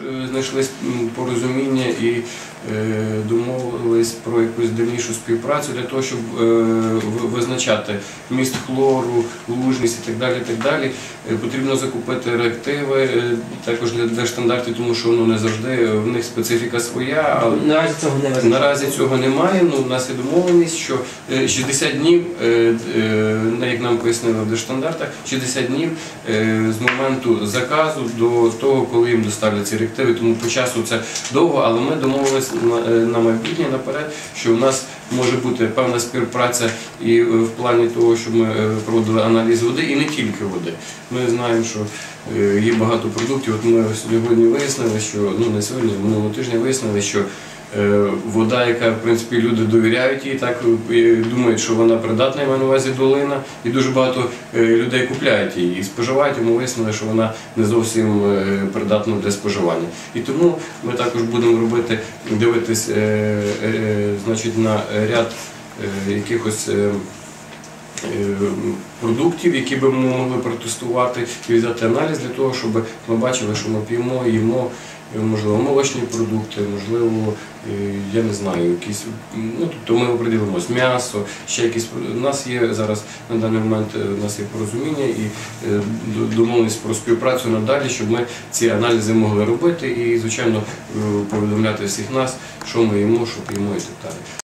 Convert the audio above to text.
Е, Знайшлись порозуміння і е, домовились про якусь дальнішу співпрацю для того, щоб е, визначати міст хлору, лужність і так далі. Так далі. Потрібно закупити реактиви також для держстандартів, тому що ну, не завжди в них специфіка своя. Але Наразі цього не. Наразі цього немає. Ну, у нас є домовленість, що е, 60 днів, як нам пояснили в держстандартах, 60 днів з моменту заказу до того, коли їм доставлять ці реактиви. Тому по часу це довго, але ми домовилися на, е, на майбутнє наперед, що у нас може бути певна співпраця і е, в плані того, що ми е, проводили аналіз води, і не тільки води. Ми знаємо, що є багато продуктів. От ми сьогодні вияснили, що ну не сьогодні, минулого тижня вияснили, що Вода, яка в принципі люди довіряють їй, так е, думають, що вона придатна, я маю на увазі долина, і дуже багато е, людей купляють її і споживають, ми висновили, що вона не зовсім е, придатна для споживання. І тому ми також будемо робити, дивитись е, е, значить, на ряд е, якихось. Е, Продуктів, які би ми могли протестувати і взяти аналіз для того, щоб ми бачили, що ми п'ємо, їмо е, можливо, молочні продукти, можливо, е, я не знаю, якісь, ну, тобто ми оприділимось м'ясо, ще якісь. У нас є зараз на даний момент у нас є порозуміння і домовленість про співпрацю надалі, щоб ми ці аналізи могли робити і, звичайно, повідомляти всіх нас, що ми їмо, що п'ємо і так далі.